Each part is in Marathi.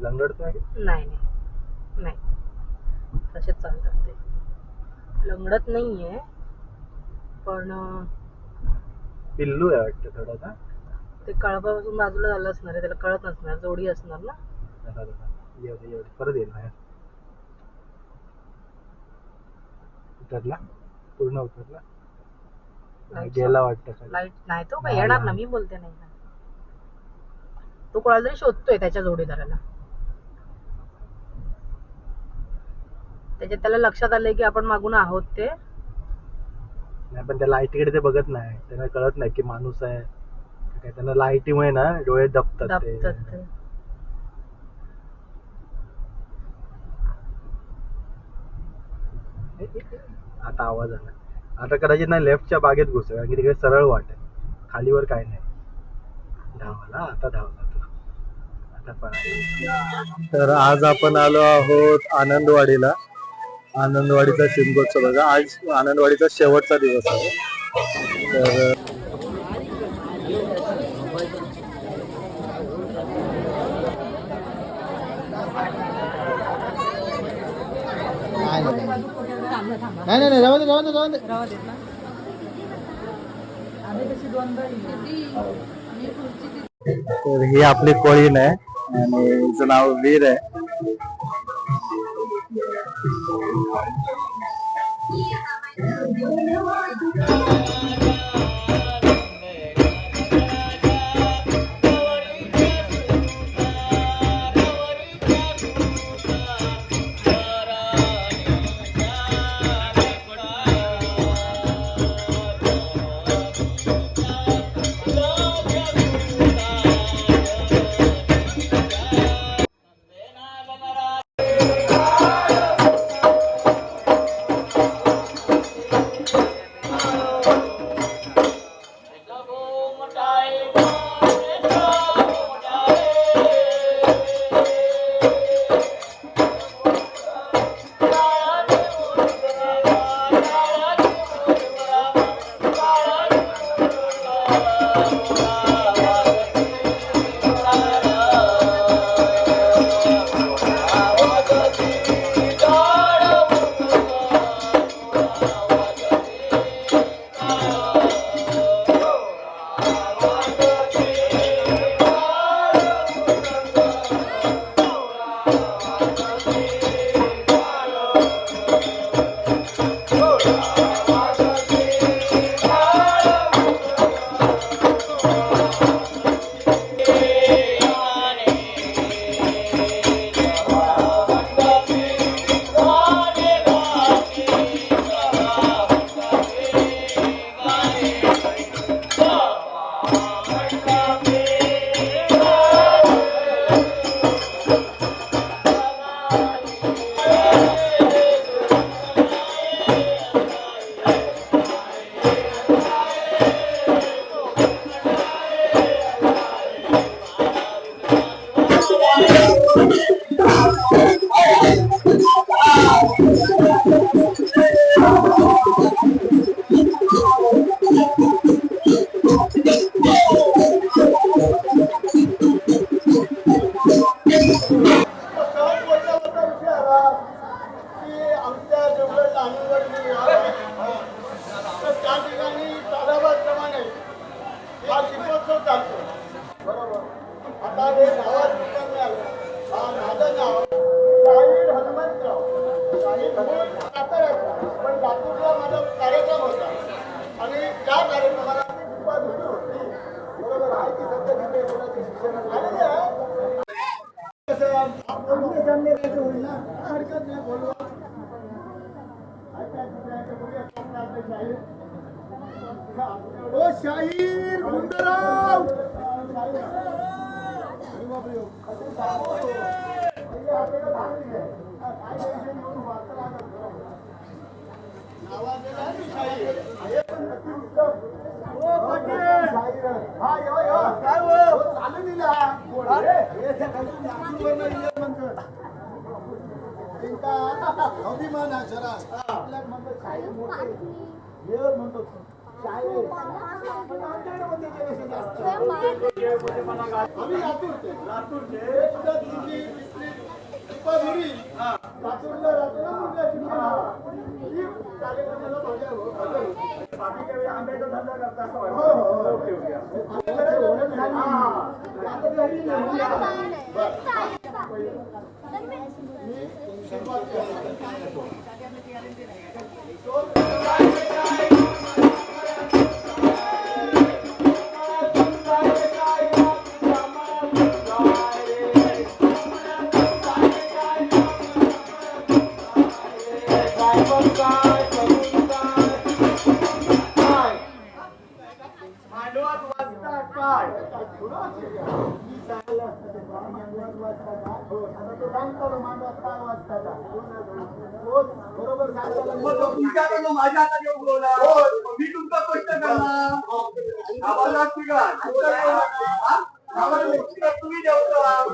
लंगडत नाही? नाही नाही. तसेच चालतात ते. लंगडत नाहीये पण पिल्लू आहे वाटतं थोडा ना ते कळपापासून बाजूला झालं असणार आहे त्याला कळत नसणार जोडी असणार ना? जरा जरा. येऊ दे, येऊ दे. परत येईल बाहेर. उतरला? पूर्ण उतरला? गेला वाटतं खाली. लाइट नाही तो काय नाही, येणार ना नाही. मी बोलते नाही. ना तो कोणाला तरी शोधतोय त्याच्या जोडीदाराला. त्याच्यात त्याला लक्षात आलंय की आपण मागून आहोत ते. नाही पण त्या लाईटीकडे ते बघत नाही. त्यांना कळत नाही की माणूस आहे. काय त्यांना लाईटीमुळे ना डोळे दबतात ते. दाबतात ते. आता आवाज आला. आता कदाचित नाही लेफ्टच्या बागेत घुसला कारण की तिकडे सरळ वाट आहे. खालीवर काय नाही. धावला आता धावला तो. आता पळाला. तर आज आपण आलो आहोत आनंदवाडीला. आनंदवाडीचा शिमगोत्सव बघा. आज आनंदवाडीचा शेवटचा दिवस आहे. तर नाही नाही नाही राहू दे राहू दे राहू दे. तर ही आपली कोळीन आहे आणि हिचं नाव वीर आहे. पण नक्की उत्तम. ओ, पाटील. शाहीर. हा, दिला. त्याच्यापेक्षा जास्त. आम्ही लातूरचे. लातूरचे. लातूरला राहतो ना मुलगा शिक्षणाला. ती कार्यक्रमाला माझ्या हजर होती. बाकी काही आंब्याचा धंदा करता असं वाटतं. हो, हो, हो. घरी नेऊया. मी माझ्या हातात येऊन बोला मी तुमचा प्रश्न करणार आम्हाला तिघा आम्हाला तुम्ही देवता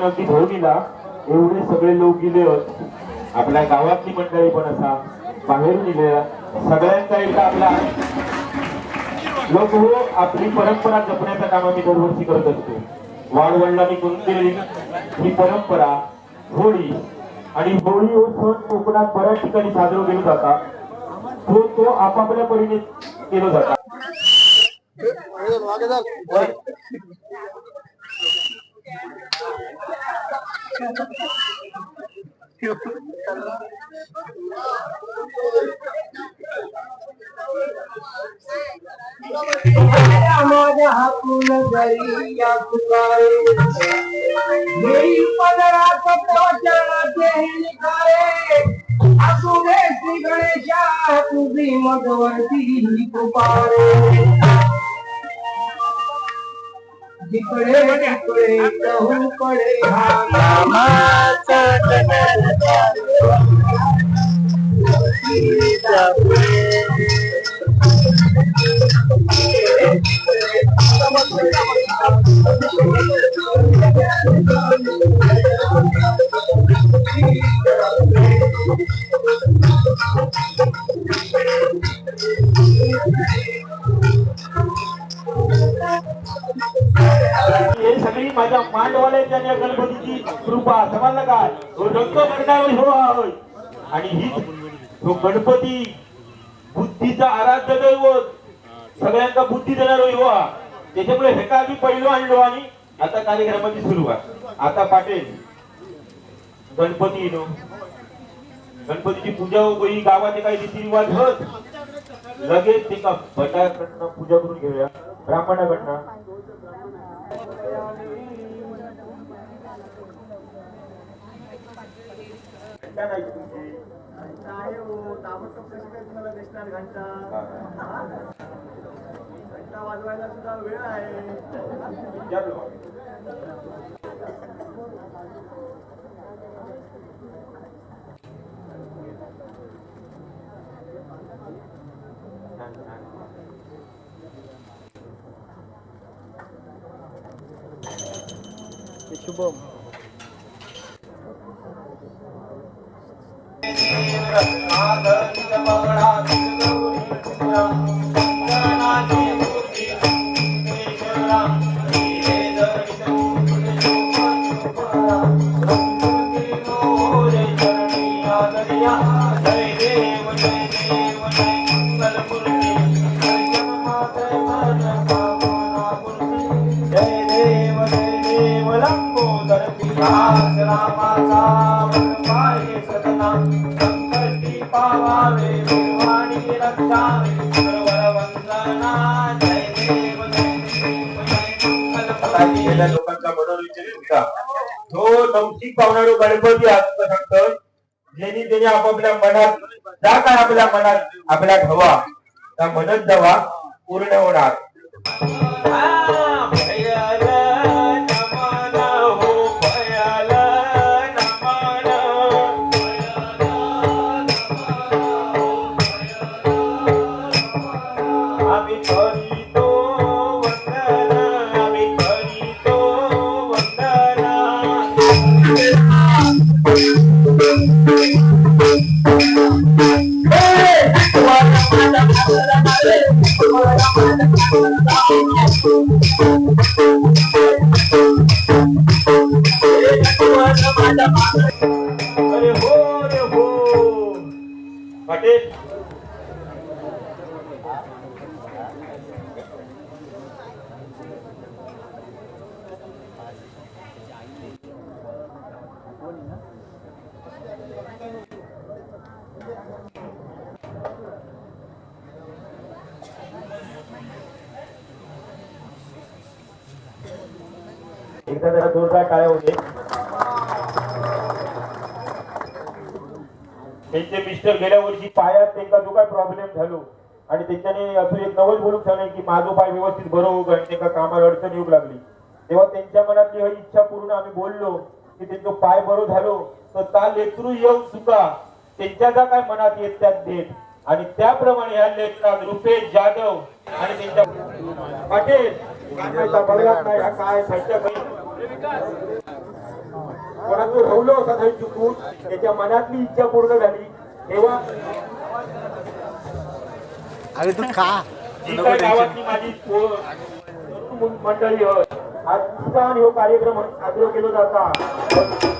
पण अगदी भोवणीला एवढे सगळे लोक गेले होत. आपल्या गावातली मंडळी पण असा बाहेरून गेलेला सगळ्यांचा एकदा आपला. लोक हो आपली परंपरा जपण्याचं काम आम्ही दरवर्षी करत असतो. वाडवडिलांनी करून दिलेली ही परंपरा होळी आणि होळी हो सण कोकणात बऱ्याच ठिकाणी साजरा केला जातात तो तो आपापल्या परीने केला जातात माझ्या हातून दरिया पुकारे येई पदरात प्रवचनाचे असू दे श्री गणेशा तुझी मधवरती पुकारे जिकडे तिकडे कहू पडे हा नामाचा मांडवाल्याच्या या गणपतीची कृपा समजलं काय तो रंग करणारा हो होय आणि ही तो गणपती बुद्धीचा आराध्य दैवत सगळ्यांना बुद्धी देणार हो त्याच्यामुळे हे का आम्ही पहिलो आणलो आणि आता कार्यक्रमाची सुरुवात आता पाटील गणपती येणो गणपतीची पूजा होई गावात काही रीतिरिवाज होत. लगेच ते का भटाकडनं पूजा करून घेऊया. ब्राह्मणाकडनं. नाही तुमची? हो, ताबडतोब कशी काय तुम्हाला दिसणार घंटा घंटा वाजवायला सुद्धा वेळ आहे छान. असं ज्यांनी त्यांनी आपापल्या मनात ज्या काय आपल्या मनात आपल्या हवा त्या मनत दवा पूर्ण होणार. अरे हो रे हो पाटील एकदा जरा जोरदार टाळ्या होते त्यांचे मिस्टर गेल्या वर्षी पायात त्यांना जो काय प्रॉब्लेम झालो आणि त्यांच्याने असं एक नवल बोलून सांगले की माझो पाय व्यवस्थित बरं होऊ आणि त्यांना कामाला अडचण येऊ लागली. तेव्हा त्यांच्या मनातली ही इच्छा पूर्ण आम्ही बोललो की त्यांचं पाय बरं झालो तर ता लेकरू येऊ सुद्धा. त्यांच्या ज्या काय मनात येत त्यात देत. आणि त्याप्रमाणे या लेकरात रुपेश जाधव आणि त्यांच्या पाटील काय हा होता काही चुकून त्याच्या मनातली इच्छा पूर्ण झाली. तेव्हा अरे तू काय गावातली माझी मंडळी होय आज उत्साहाने हो कार्यक्रम साजरा केला जाता.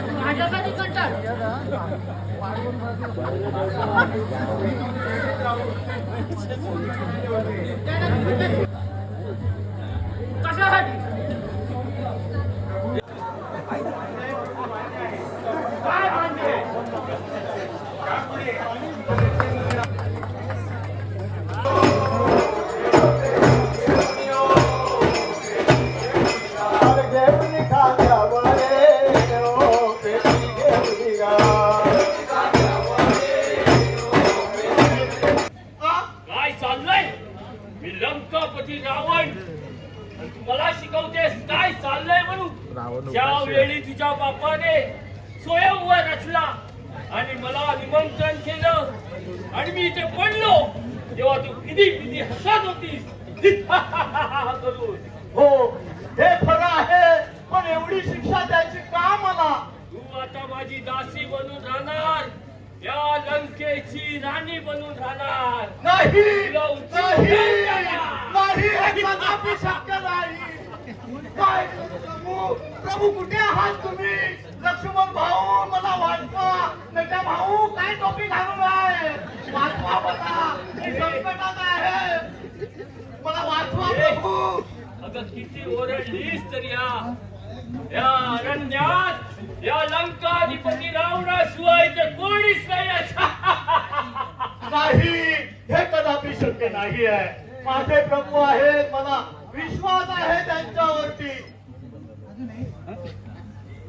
बनून राहणार. नाही तुला उचलून नाही नाही हे कदापि शक्य नाही. काय प्रभू? प्रभू कुठे आहात तुम्ही? लक्ष्मण भाऊ मला वाचवा नका भाऊ काय टोपी घालून आहे वाचवा मला मी संकटात आहे. मला वाचवा प्रभू. अगं किती ओरडलीस तर या. या अरण्यात या लंकाधिपती रावणाशिवाय तर कोणीच नाही नाही हे कदापि शक्य नाही आहे. माझे प्रभू आहेत मला विश्वास आहे त्यांच्यावरती.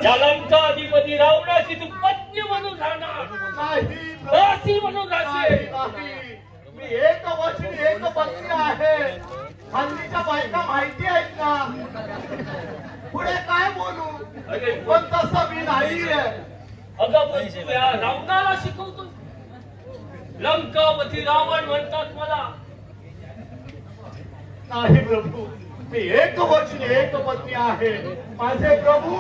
या लंकाधिपती रावणाची तू पत्नी म्हणून राहणार. नाही. दासी म्हणून नाही, राहशील. नाही. मी एक वचनी एक पत्नी आहे. हल्लीच्या बायका माहिती आहेत ना पुढे काय बोलू? पण तसं मी नाही आहे अगं पण तू या रावणाला शिकवतो लंकापती रावण म्हणतात मला. नाही प्रभू मी एक वचनी एक पत्नी आहे. माझे प्रभू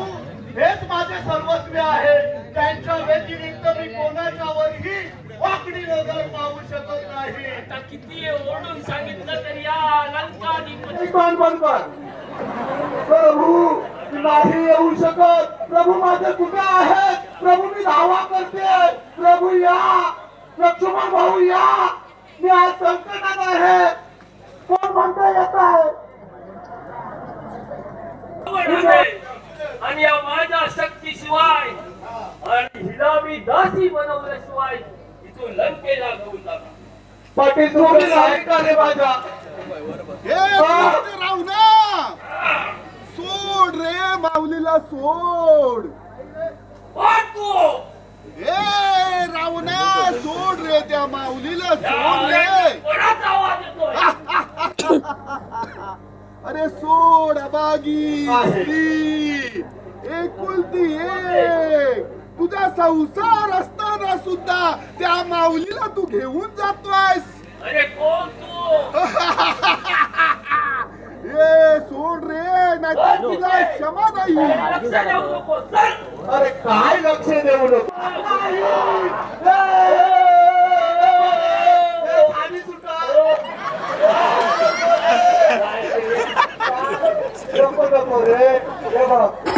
हेच माझे सर्वस्व आहे. त्यांच्या व्यतिरिक्त मी कोणाच्यावरही वाकडी नजर पाहू शकत नाही. आता किती ओरडून सांगितलं तर या लंकाधिपती पण पण प्रभू नाही येऊ शकत. प्रभू माझे कुठे आहेत? प्रभू मी धावा करते. प्रभू या लक्ष्मण भाऊ या! मी आज संकटात आहे. कोण म्हणता येत आहे. आणि या माझ्या शक्तीशिवाय आणि हिला मी दासी बनवल्याशिवाय इथून लंकेला घेऊन जाणार पाटील तुम्ही नाही का रे माझ्या? राहू ना. सोड रे माऊलीला सोड. ए रावणा सोड रे त्या माऊलीला सोड रे. अरण्यात कोणाचा आवाज येतोय? अरे सोड अबागी. स्त्री एकुलती एक. तुझा संसार असताना सुद्धा त्या माऊलीला तू घेऊन जातोयस. अरे कोण तू? ए सोड रे नाही तुला क्षमा नाही. लक्ष देऊ नको चल. अरे काय लक्ष देऊ नको नको रे हे बघ